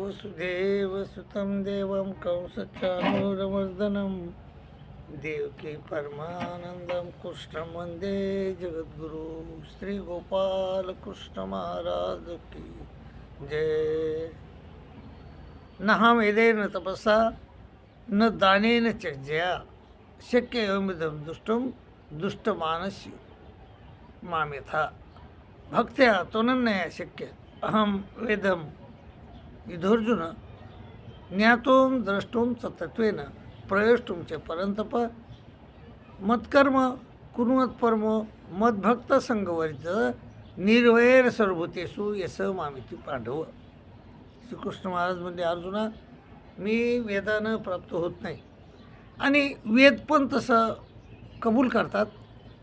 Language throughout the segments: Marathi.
वसुदेवसुतं देवं कंसचानूरमर्दनं देवकी परमानन्दं कृष्णं वन्दे जगद्गुरु श्रीगोपालकृष्णमहाराज की जय। न वेदेन तपसा न दानेन चज्जया शक्य एवमिदं दुष्टं दुष्टमानस्य मामेथा। भक्त्या त्वनन्नया शक्य अहं वेदं युधोर्जुन ज्ञातुं द्रष्टुं च तत्त्वेन प्रवेष्टुम च परंतप मत्कर्म कुर्मत्पर्म मद्भक्त संगवर्ज निर्वैर सर्वभूतेषु यस मामिती पांडव। श्रीकृष्ण महाराज म्हणजे अर्जुना मी वेदानं प्राप्त होत नाही. आणि वेद पण तसं कबूल करतात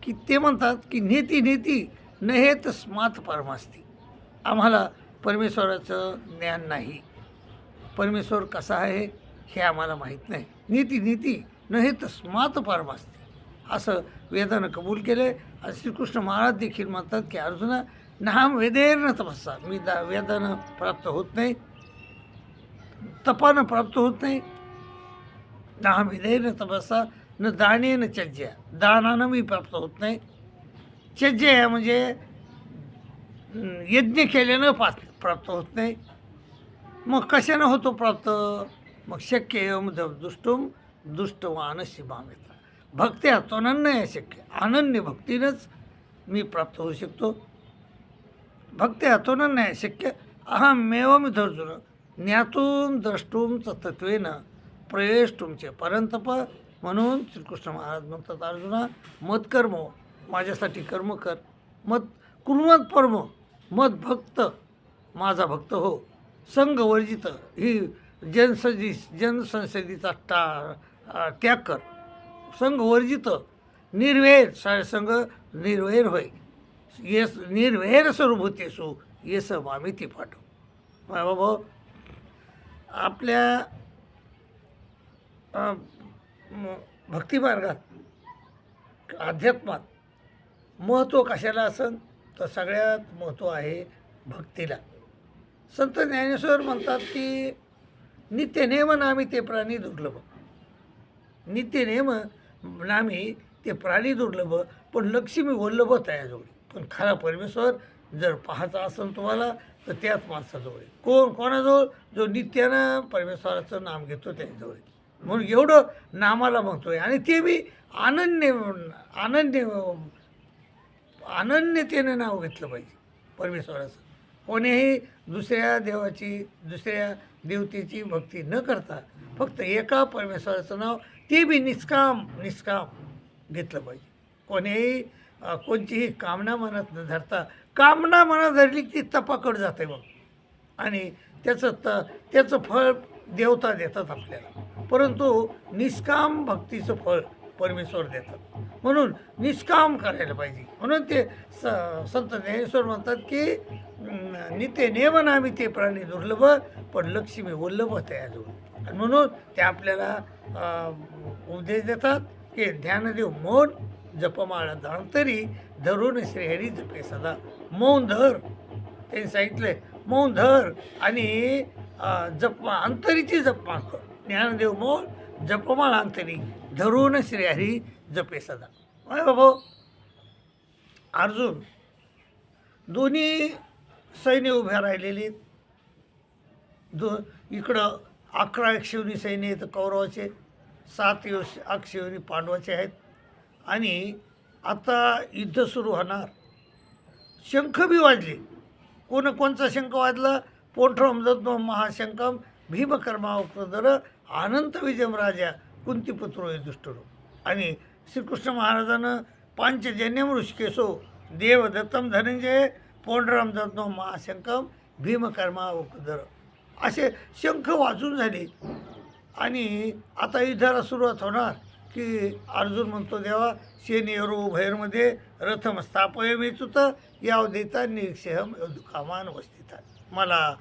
की ते म्हणतात की नेती नेती न हे तस्मात परमास्ती. आम्हाला परमेश्वराचं ज्ञान नाही. परमेश्वर कसा आहे हे आम्हाला माहीत नाही. नीती नीती न हे तस्मात परमास्ती असं वेदानं कबूल केले. आणि श्रीकृष्ण महाराज देखील म्हणतात की अर्जुना नाम वेदेर न तपस्सा मी दा वेदानं प्राप्त होत नाही. तपानं प्राप्त होत नाही. नाम वेदेर न तपस्सा न दानेन चज्या. दानानं मी प्राप्त होत नाही. चज्य म्हणजे यज्ञ केल्यानं पाच प्राप्त होत नाही. मग कशानं होतो प्राप्त? मग शक्य एवं म्हणजे दुष्टुम दुष्टवान मामेता भक्ती त्वनन्य आहे शक्य. अनन्य भक्तीनंच मी प्राप्त होऊ शकतो. भक्ती त्वनन्य नाही शक्य. अहमेवम धर्जुन. ज्ञातून द्रष्टुम तत्त्वेनं. तत्वेन प्रवेष्टुमचे परंतप म्हणून श्रीकृष्ण महाराज म्हणतात अर्जुना मत कर्म. माझ्यासाठी कर्म कर. मत कुर्मत परम. मत भक्त. माझा भक्त हो. संघ वर्जित. ही जनसदी जनसंसदीचा टा त्याग कर. संघ वर्जित. निर्वेर संघ निर्वैर होय. येस निर्वैर स्वरूभूतेसु येस मामी ती पाठव. बाबा आपल्या भक्तिमार्गात अध्यात्मात महत्त्व कशाला असन? तर सगळ्यात महत्त्व आहे भक्तीला. संत ज्ञानेश्वर म्हणतात की नित्यनेम नामी ते प्राणी दुर्लभ. नित्यनेम नामी ते प्राणी दुर्लभ पण लक्ष्मी वल्लभ तयाजवळी. पण खरा परमेश्वर जर पाहायचा असेल तुम्हाला तर त्याच माणसाजवळ. कोण कोणाजवळ? जो नित्यानं परमेश्वराचं नाम घेतो त्याच्याजवळ म्हणून एवढं नामाला म्हणतोय आणि ते मी अनन्य अनन्य अनन्यतेनं नाव घेतलं पाहिजे परमेश्वराचं. कोणीही दुसऱ्या देवाची दुसऱ्या देवतेची भक्ती न करता फक्त एका परमेश्वराचं नाव ते बी निष्काम निष्काम घेतलं पाहिजे. कोणीही कोणतीही कामना मनात न धरता कामना मनात धरली की ती तपाकड जाते मग आणि त्याचं त त्याचं फळ देवता देतात आपल्याला. परंतु निष्काम भक्तीचं फळ परमेश्वर देतात. म्हणून निष्काम करायला पाहिजे. म्हणून ते स संत ज्ञानेश्वर म्हणतात की अं, नेमन आम्ही ते प्राणी दुर्लभ पण लक्ष्मी वल्लभ त्याजवळ आणि म्हणून ते आपल्याला उपदेश देतात की ध्यानदेव मौन जपमाळा जाणतरी धरून श्रीहरी जपे सदा. मौन धर. त्यांनी सांगितलंय मौन धर आणि जपमा जप अंतरीची जपमा कर. ज्ञानदेव मौन जपमाळ अंतरी धरून श्रीहरी जपे सदा. होय बाबा? अर्जुन दोन्ही सैन्य उभ्या राहिलेले दो इकडं अकरा एकशिवनी सैन्य आहेत कौरवाचे. सात योश अक्षिवनी पांडवाचे आहेत. आणि आता युद्ध सुरू होणार. शंख बी वाजले. कोण कोणचा शंख वाजला? पोंठरम दत्म महाशंकम भीमकर्मा उपदर अनंत विजयम राजा कुंतीपुत्र दुष्टरो. आणि श्रीकृष्ण महाराजानं पांचजन्यम ऋषिकेशो देवदत्तम धनंजय पोंडराम दत्म महाशंकम भीमकर्मा उपदर असे शंख वाजून झाले. आणि आता युद्धाला सुरुवात होणार की अर्जुन म्हणतो देवा शेनियर उभयरमध्ये रथम स्थापय मेचुत याव देता निरीक्षम दुखामान वस्थिता मला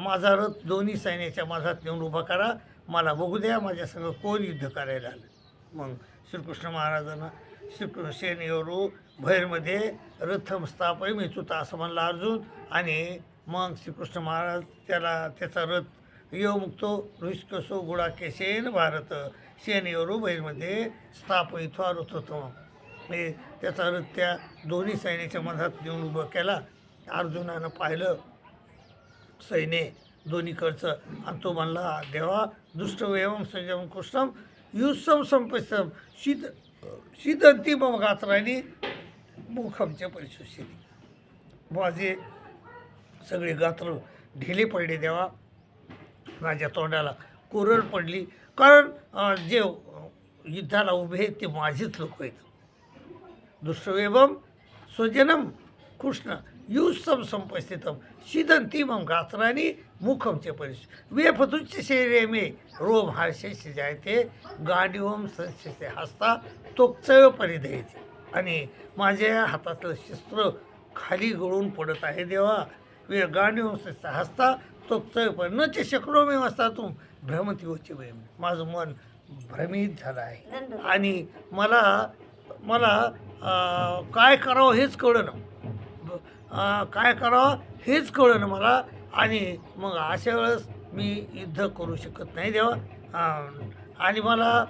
माझा रथ दोन्ही सैन्याच्या माझ्यात नेऊन उभा करा. मला बघू द्या माझ्यासंग कोण युद्ध करायला आलं. मग श्रीकृष्ण महाराजांना श्रीकृष्ण सेनेवरू भैरमध्ये रथम स्थापय मेचुता असं म्हणला अर्जुन. आणि मग श्रीकृष्ण महाराज त्याला त्याचा रथ यो मुक्तो ऋषिकसो गुडा केशेन भारत सेनेवरू बहिरमध्ये स्थापयित्वा रथोत्तम हे त्याचा रथ त्या दोन्ही सैन्याच्या मधात नेऊन उभं केला. अर्जुनानं पाहिलं सैन्य दोन्हीकडचं आणि तो म्हणला देवा दुष्टवेवम संयम कृष्णम युसम संपस्तम शीत शीतंती मग गात्राने मुखमच्या परिसुस्थिती माझे सगळे गात्र ढिले पडले देवा माझ्या तोंडाला कोरड पडली कारण जे युद्धाला उभे आहेत ते माझेच लोक आहेत. दुष्टवेबम स्वजनम कृष्ण युसम संपस्थितम शिदंतिमम गात्रानी वेफतुच्च शरीरे मे. रोम हर्षेश जायते गांडीवम संशे हस्ता तोक्चव परिधयते. आणि माझ्या हातातलं शस्त्र खाली गळून पडत आहे देवा. वे गांडीवम संशे हस्ता तोक्चव पर न चे शकलो मे वाजता तू भ्रमती होची वय माझं मन भ्रमित झालं आहे. आणि मला मला काय करावं हेच कळलं काय करावं हेच कळलं मला. आणि मग अशा वेळेस मी युद्ध करू शकत नाही देवा. आणि मला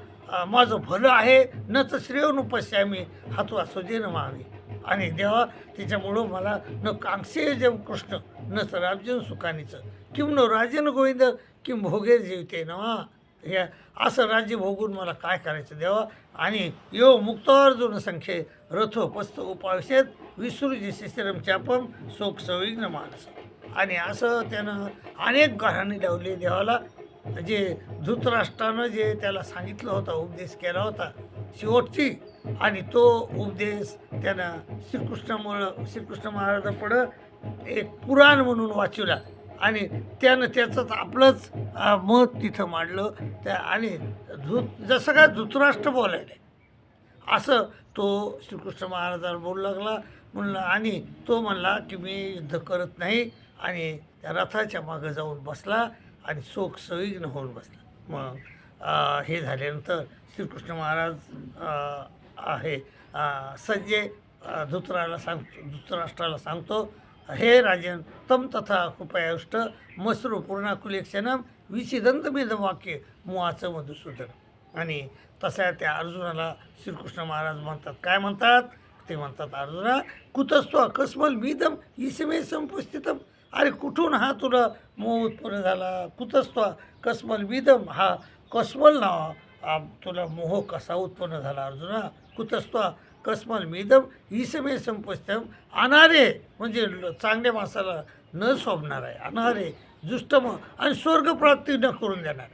माझं भलं आहे न तर श्रेयोनुपश्यामी हातवा सुजेन मावे आणि देवा त्याच्यामुळं मला न कांक्षे जम कृष्ण न तर राजन सुखानीचं. किंवा न राजन गोविंद किं भोगे जीवते नवा. हे असं राज्य भोगून मला काय करायचं देवा? आणि यो मुक्तार्जुन संख्ये रथो पस्त उपाविषेत विसृजी शिश्रम चापम शोक सविघ्न मानस. आणि असं त्यानं अनेक गाहाणी लावली. देवाला जे धृतराष्ट्रानं जे त्याला सांगितलं होता उपदेश केला होता शेवटची. आणि तो उपदेश त्यानं श्रीकृष्णामुळं श्रीकृष्ण महाराजापुढं एक पुराण म्हणून वाचवला आणि त्यानं त्याचंच आपलंच मत तिथं मांडलं. त्या आणि धृत जसं काय धृतराष्ट्र बोलायला. असं तो श्रीकृष्ण महाराजांना बोलू लागला. म्हणलं आणि तो म्हणला की मी युद्ध करत नाही. आणि त्या रथाच्या मागं जाऊन बसला आणि शोक संविघ्न होऊन बसला. मग हे झाल्यानंतर श्रीकृष्ण महाराज आहे संजय धुतराला धृतराला सांग धृतराष्ट्राला सांगतो हे राजन तम तथा कृपयाष्ट मसरू पूर्णाकुलेक्षणम विचिदंत मेदम वाक्य मुआचं मधुसूदन आणि तशा त्या अर्जुनाला श्रीकृष्ण महाराज म्हणतात. काय म्हणतात? ते म्हणतात अर्जुना कुतस्व अकस्मल मीदम इसमे संपुस्थितम अरे कुठून हा तुला मोह उत्पन्न झाला? कुतस्व कस्मल मीदम हा कस्मल नाव तुला मोह कसा उत्पन्न झाला अर्जुना? कुतस्व कस्मल मीदम इसमे संपुस्थितम अनारे. म्हणजे चांगल्या माणसाला न सोबणार आहे अनारे जुष्टम आणि स्वर्गप्राप्ती न करून देणार.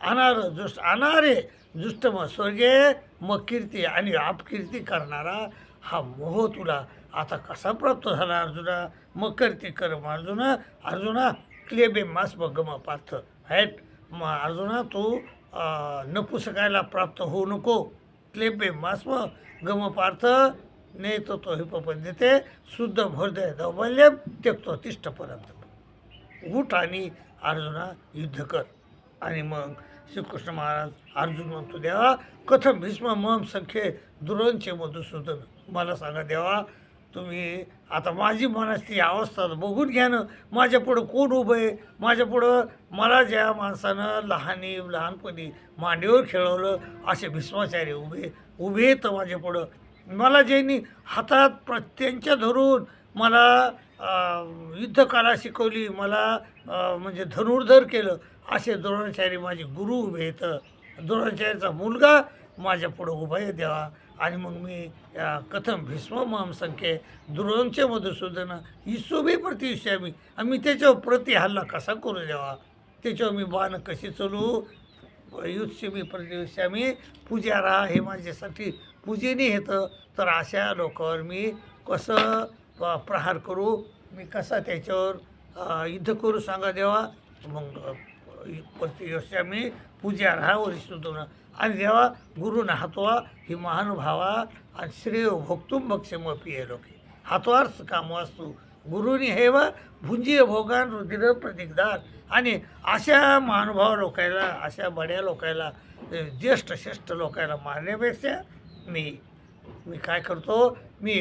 अनार जुष्ट अनारे जुष्टम स्वर्गे मग कीर्ती आणि आपकीर्ती करणारा हा मोह तुला आता कसा प्राप्त झाला अर्जुना? मग करते कर्म अर्जुना. अर्जुना क्लेबे मास गम पार्थ. हॅट मग अर्जुना तू नपुसकायला प्राप्त होऊ नको. क्लेबे मास गम पार्थ. ने तो तो हिपपद्यते शुद्ध हृदय दौबल्यम त्यक्तो तिष्ठपर्यंत उठ आणि अर्जुना युद्ध कर. आणि मग श्रीकृष्ण महाराज अर्जुन म्हणतो देवा कथम भीष्म मम संख्ये दुरंचे मधुसूदन? मला सांगा देवा तुम्ही आता माझी मनाची अवस्था बघून घ्या ना. माझ्यापुढं कोण उभं आहे? माझ्यापुढं मला ज्या माणसानं लहानी लहानपणी मांडीवर खेळवलं असे भीष्माचार्य उभे उभे तर माझ्यापुढं मला ज्यांनी हातात प्रत्यंच्या धरून मला युद्धकला शिकवली मला म्हणजे धनुर्धर केलं असे द्रोणाचार्य माझे गुरु उभे येतं द्रोणाचार्याचा मुलगा माझ्या पुढं उभा आहे देवा. आणि मग मी कथम भीष्म माम संख्ये द्रोणचे मधुसूदन ही प्रतिष्यामी आणि मी त्याच्यावर प्रति हल्ला कसा करू देवा? त्याच्यावर मी बाण कशी चलू? युत्समी प्रतिष्यामी पुजारा हे माझ्यासाठी पूजेने येतं तर अशा लोकांवर मी कसं प्रहार करू? मी कसा त्याच्यावर युद्ध करू सांगा देवा? मग प्रतिष्यामी पुजारा वरिष्ठतून आणि देवा गुरुना हातवा ही महानुभावा आणि श्रेय भोगतुम भक्षम पिये लोके. हातवार्थ काम वास्तू गुरुनी हे भुंजीय भोगान रुधिर प्रतिकदार आणि अशा महानुभाव लोकायला अशा बड्या लोकायला ज्येष्ठ श्रेष्ठ लोकायला मारण्यापेक्षा मी मी काय करतो मी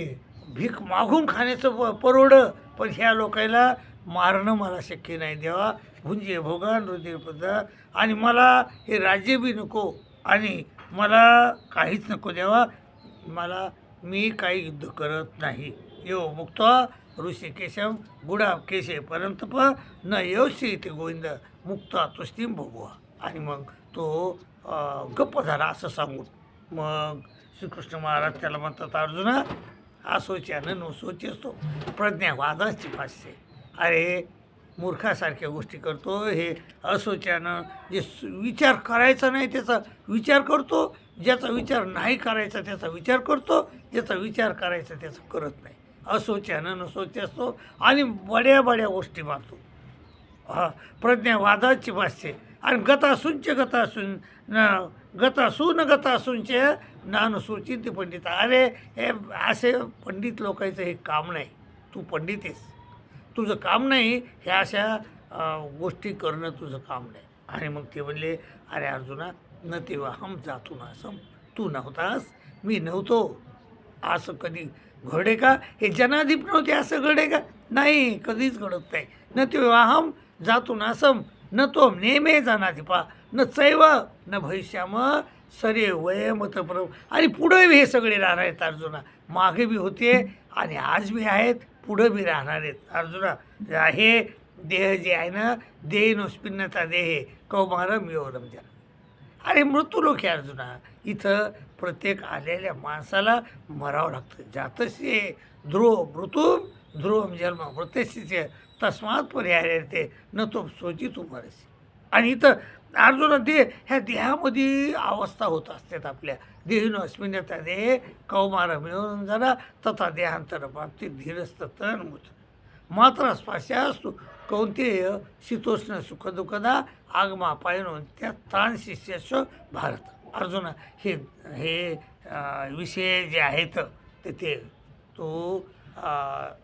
भीक मागून खाण्याचं प परवडं पण ह्या लोकायला मारणं मला शक्य नाही देवा. भुंजे भोगा नृदयपद आणि मला हे राज्य बी नको. आणि मला काहीच नको द्यावा मला मी काही युद्ध करत नाही. यो मुक्त ऋषिकेशम गुडा केशे परंतप न येवशी ते गोविंद. मुक्त तुस्तीम भोगवा. आणि मग तो गप्प झाला असं सांगून. मग श्रीकृष्ण महाराज त्याला म्हणतात अर्जुना असोच्यानं न सोच असतो. प्रज्ञा वादाची भाष्य अरे मूर्खासारख्या गोष्टी करतो हे असोच्यानं जे विचार करायचा नाही त्याचा विचार करतो ज्याचा विचार नाही करायचा त्याचा विचार करतो ज्याचा विचार करायचा त्याचा करत नाही. असोच्यानं न असतो आणि बड्या बड्या गोष्टी मारतो. हा प्रज्ञा वादाची भाष्य. आणि गतासूनचे गतासून न गतासून गतासूनचे नान पंडित. अरे हे असे पंडित लोकांचं हे काम नाही. तू पंडित आहेस. तुझं काम नाही ह्या अशा गोष्टी करणं तुझं काम नाही. आणि मग ते म्हणले अरे अर्जुना न तेव्हा हम जातो ना सम. तू नव्हतास मी नव्हतो. असं कधी घडे का? हे जनाधीप नव्हते असं घडे का? नाही कधीच घडत नाही. न तेव्हा हम जातो ना सम. न तो नेमे जानाधिपा. न चैव न भविष्याम सरे वय मतप्रभ आणि पुढे बी हे सगळे राहणार आहेत अर्जुना. मागे बी होते आणि आज बी आहेत. पुढं बी राहणार आहेत. अर्जुना हे देह जे आहे ना देह नुस्पिन्नता देह कौमारम योरम जरा अरे मृत्यूलोक आहे अर्जुना. इथं प्रत्येक आलेल्या माणसाला मरावं लागतं. जातशी ध्रुव मृत्यू ध्रुवम जन्म. मृत्यशीचे तस्मात पर्याय ते. न तो सोची तू मरसी आणि इथं अर्जुना ते ह्या देहामध्ये अवस्था होत असतात आपल्या. देहीन अस्मिन्यता देह कौमार मिळून जरा तथा देहांतर बाबतीत धीरस्त तन होत. मात्र स्पर्शास्तु कौंतेय शीतोष्ण सुखदुखदा आगमा पायनो त्या ताण शिष्यस्व भारत. अर्जुन हे हे विषय जे आहेत ते ते तो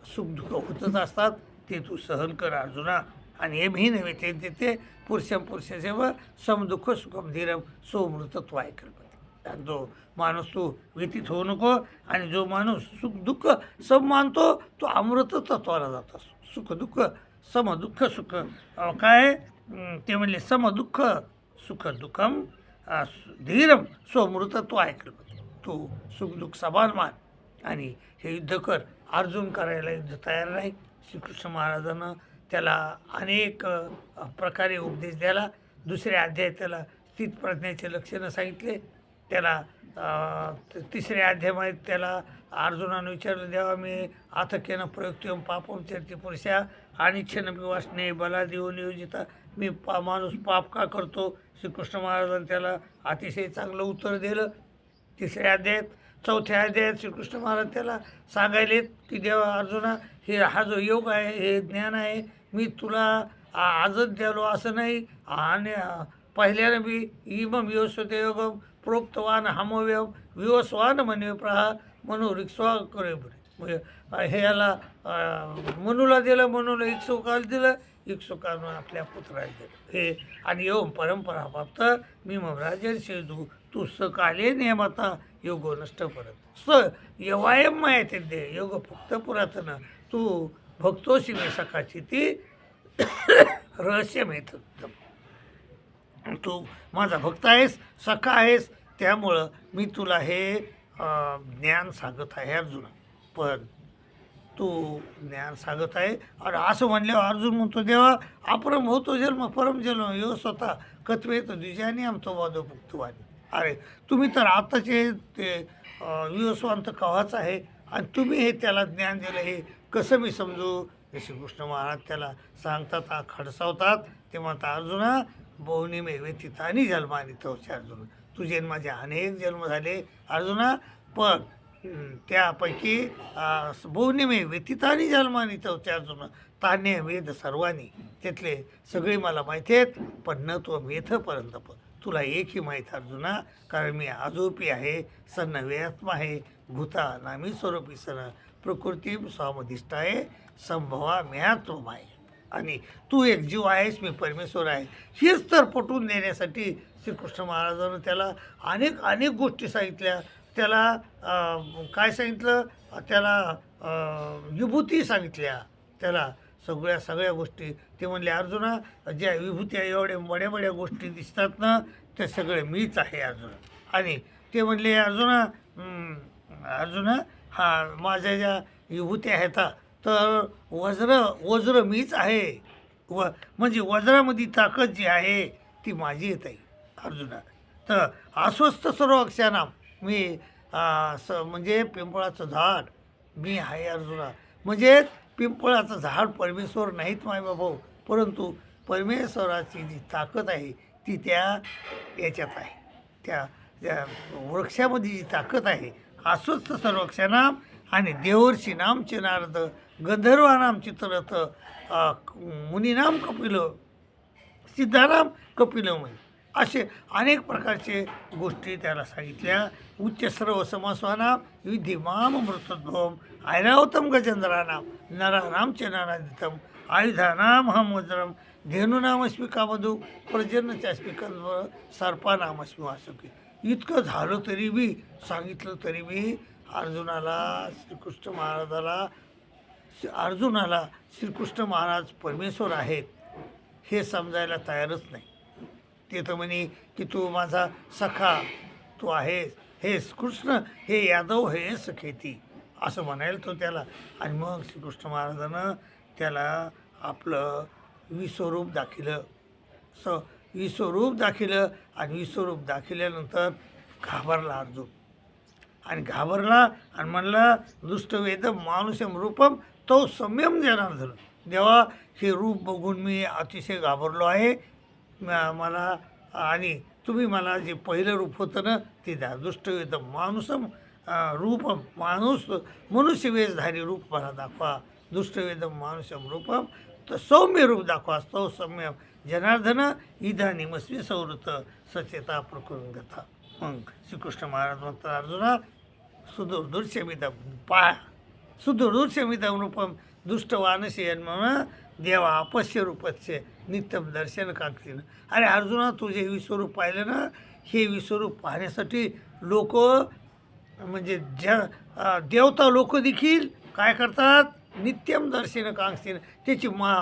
सुखदुःख होतच असतात ते तू सहन कर अर्जुना. आणि हे मी नव्हे ते ते पुरुषम पुरुषसेव समदुःख सुखम धीरम सोमृतत्व कल्पते आणि जो माणूस तू व्यतीत होऊ नको आणि जो माणूस सुख दुःख सम मानतो तो अमृत तत्वाला जात असतो. सुख दुःख सम दुःख सुख. काय? ते म्हणले सम दुःख सुख दुःखम सु- धीरम स्वमृतत्व ऐकल्पते तू सुख दुःख समान मान आणि हे युद्ध कर. अर्जुन करायला युद्ध तयार नाही. श्रीकृष्ण महाराजांना त्याला अनेक प्रकारे उपदेश द्याला दुसऱ्या अध्याय त्याला स्थित प्रज्ञेचे लक्षणं सांगितले. त्याला तिसऱ्या अध्यायामध्ये त्याला अर्जुनानं विचारलं देवा मी आथकेनं प्रयुक्तिम पापम चरती पुरुषा आणि क्षण वासने बला देऊ नियोजिता. मी पा माणूस पाप का करतो? श्रीकृष्ण महाराजांनी त्याला अतिशय चांगलं उत्तर दिलं. तिसऱ्या अध्यायात चौथ्या अध्यायात श्रीकृष्ण महाराज त्याला सांगायलेत की देवा अर्जुना हे हा जो योग आहे हे ज्ञान आहे मी तुला आजच द्यालो असं नाही. आणि अ, पहिल्यानं बी इमम योस्वते योगम प्रोक्तवान हमव्यम विवस्वान म्हणे प्रहा म्हणू रिक्स्वा करे म्हणजे हे याला मनूला दिलं मनूला इक्सुकाला दिलं इक्सुकानं आपल्या पुत्राला दिलं. हे आणि योम परंपरा प्राप्त मी मग राजन शेजू तू सकाले नियमाता योगो नष्ट परत. स यवायम माहिती दे योग फक्त पुरातन. तू भक्तोशी मी सकाची ती रहस्य माहीत तू माझा भक्त आहेस सखा आहेस त्यामुळं मी तुला हे ज्ञान सांगत आहे अर्जुना. पण तू ज्ञान सांगत आहे. आणि असं म्हणल्यावर अर्जुन म्हणतो देवा अपरम होतो जन्म परम जन्म यो स्वतः कत्वे तर द्विजाने आमतो वादो मुक्तवाणी अरे तुम्ही तर आताचे ते अं, विवस्वांत कवाच आहे. आणि तुम्ही हे त्याला ज्ञान दिलं हे कसं मी समजू? हे श्रीकृष्ण महाराज त्याला सांगतात खडसावतात. ते म्हणतात अर्जुना बहुनी मे व्यतीतानी जन्मानी तवचे अर्जुन. तुझे माझे अनेक जन्म झाले अर्जुना. पण त्यापैकी बहुनिमे व्यतितानी जन्मानी तवचे अर्जुन. तान्य वेद सर्वांनी. त्यातले सगळे मला माहिती आहेत पण न तो मेथपर्यंत पण. तुला एकही माहीत अर्जुना कारण मी आजोपी आहे सन्न वेत्मा आहे भूता नामी स्वरूपी सन प्रकृती स्वामधिष्ठ आहे संभवा म्यात्म आहे. आणि तू एक जीव आहेस मी परमेश्वर आहे. हेच तर पटवून देण्यासाठी श्रीकृष्ण महाराजानं त्याला अनेक अनेक गोष्टी सांगितल्या. त्याला काय सांगितलं? त्याला विभूती सांगितल्या. त्याला सगळ्या सगळ्या गोष्टी. ते म्हणले अर्जुना ज्या विभूत्या एवढ्या मोठ्या मोठ्या गोष्टी दिसतात ना त्या सगळे मीच आहे अर्जुना. आणि ते म्हणले अर्जुना अर्जुना हा माझ्या ज्या विभूत्या आहेत तर वज्र वज्र मीच आहे. व म्हणजे वज्रामध्ये ताकद जी आहे ती माझी येत आहे अर्जुना. तर अस्वस्थ सर्व अक्षानाम मी स म्हणजे पिंपळाचं झाड मी आहे अर्जुना. म्हणजे पिंपळाचं झाड परमेश्वर नाहीत माय बाबा. परंतु परमेश्वराची जी ताकद आहे ती त्या याच्यात आहे. त्या त्या वृक्षामध्ये जी ताकद आहे आसुस्त सर्वक्षनाम आणि देवर्षी नामचे नारद गंधर्वानाम चित्ररथ मुनिनाम मुनीनाम कपिल सिद्धाराम कपिल म्हणे. असे अनेक प्रकारचे गोष्टी त्याला सांगितल्या. उच्च सर्व समासवानाम विधिमाम मृतद्भवम ऐरावतम गजेंद्रानाम नरानाम च आयुधानाम हम धेनुनामस्मी कामधू प्रजन्नच्या स्मिकांवर सर्पानामस्मी वासुकी इतकं झालं तरी बी सांगितलं तरी बी अर्जुनाला श्रीकृष्ण महाराजाला अर्जुनाला श्रीकृष्ण महाराज परमेश्वर आहेत हे समजायला तयारच नाही. ते तर म्हणे की तू माझा सखा तू आहेस हेस कृष्ण हे यादव हे सखेती असं म्हणायला तो त्याला. आणि मग श्रीकृष्ण महाराजानं त्याला आपलं विस्वरूप दाखिलं. स विश्वरूप दाखिलं आणि विश्वरूप दाखिल्यानंतर घाबरला अर्जुन. आणि घाबरला आणि म्हणला दुष्टवेद मानुषम रूपम तो संयम जनार्दन. देवा हे रूप बघून मी अतिशय घाबरलो आहे. मला आणि तुम्ही मला जे पहिलं रूप होतं ना ते द्या. दुष्टवेद मानुसम रूपम माणूस मनुष्यवेशधारी रूप मला दाखवा. दुष्टवेद मानुषम रूपम सौम्य रूप दाखवा सौ सौम्य. जनार्दन इदानीमस्वी संवृत सचेता प्रकरण गथा. मग श्रीकृष्ण महाराज म्हणतात अर्जुना सुदूरदूरशमिदम पाय. सुदूरदूरशमिदम दुष्ट दुष्टवानशयन म्हणून देवा अपश्य रूपस्य नित्यम दर्शन कांक्षीनं अरे अर्जुना तुझे विश्वरूप पाहिलं ना हे विश्वरूप पाहण्यासाठी लोक म्हणजे ज्या देवता लोक देखील काय करतात? नित्यम दर्शन कांक्षीनं त्याची मा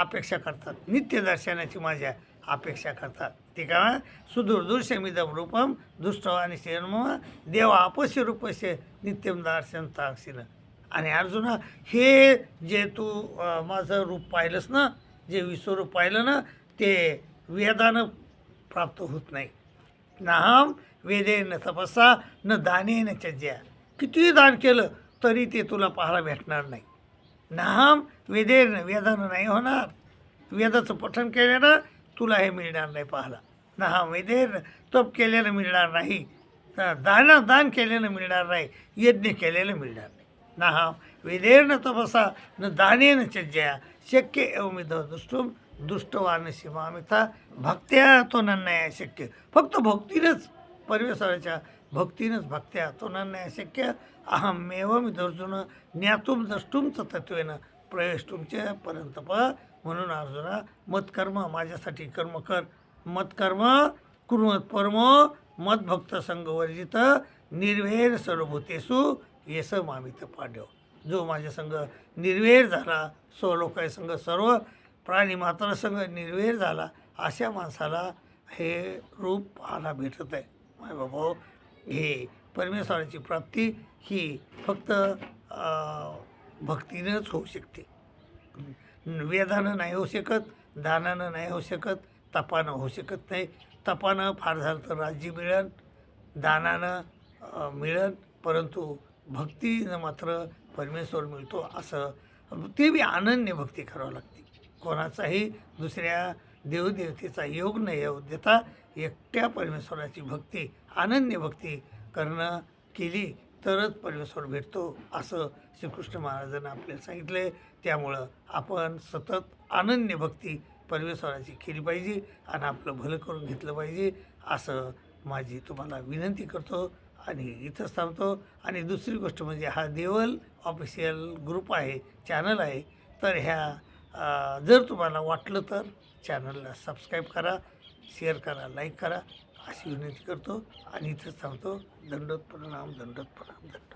अपेक्षा करतात. नित्य दर्शनाची माझ्या अपेक्षा करतात. ते काय सुदूर दुर्शमिदम रूपम दुष्टवाणी शरणम देव आपस्य रूपस्य नित्यम दर्शन ताक्षीनं आणि अर्जुना हे जे तू माझं रूप पाहिलंस ना जे विश्वरूप पाहिलं ना ते वेदानं प्राप्त होत नाही. नाहम वेदे न तपसा न दाने न चज्या. कितीही दान केलं तरी ते तुला पाहायला भेटणार नाही. नाम वेदेर वेदानं नाही होणार. वेदाचं पठन केल्यानं तुला हे मिळणार नाही पाहिला नाम वेदे तप केल्यानं मिळणार नाही. तर दान दान केल्यानं मिळणार नाही. यज्ञ केलेलं मिळणार नाही. नाम वेदेर न तपसा न दानेन चज्या शक्य एवमिध दुष्टुम दुष्टवान सीमामिथा भक्त्या तो नन्नाया शक्य. फक्त भक्तीनंच परमेश्वराच्या भक्तीनंच भक्त्या तो नन्या शक्य अहमेव मी अर्जुन ज्ञातुम द्रष्टुम तत्वेनं प्रवेष्टुमच्या पर्यंत प म्हणून अर्जुना मतकर्म माझ्यासाठी कर्म कर. मतकर्म कुर्मत परम मतभक्त संघवर्जित निर्वेर सर्वभूतेषु येस मामित पांडव. जो माझ्या संघ निर्वेर झाला स्वलोकाय संघ सर्व प्राणी मात्र संघ निर्वेर झाला अशा माणसाला हे रूप पाहायला भेटत आहे. माय बाबा हे परमेश्वराची प्राप्ती ही फक्त भक्तीनंच होऊ शकते. वेदानं नाही होऊ शकत दानानं नाही होऊ शकत तपानं होऊ शकत नाही. तपानं फार झालं तर राज्य मिळेल दानानं मिळन मिळेल परंतु भक्तीनं मात्र परमेश्वर मिळतो असं ते बी अनन्य भक्ती करावं लागते. कोणाचाही दुसऱ्या देवदेवतेचा योग न येऊ देता एकट्या परमेश्वराची भक्ती अनन्य भक्ती करणं केली तरच परमेश्वर भेटतो असं श्रीकृष्ण महाराजांना आपल्याला सांगितलं आहे त्यामुळं आपण सतत अनन्य भक्ती परमेश्वराची केली पाहिजे आणि आपलं भलं करून घेतलं पाहिजे असं माझी तुम्हाला विनंती करतो आणि इथंच थांबतो. आणि दुसरी गोष्ट म्हणजे हा देवल ऑफिशियल ग्रुप आहे चॅनल आहे तर ह्या जर तुम्हाला वाटलं तर चॅनलला सबस्क्राईब करा. शेअर करा लाईक करा अशी विनंती करतो आणि इथं थांबतो. दंडोत नाम दंडोत नाम दंड.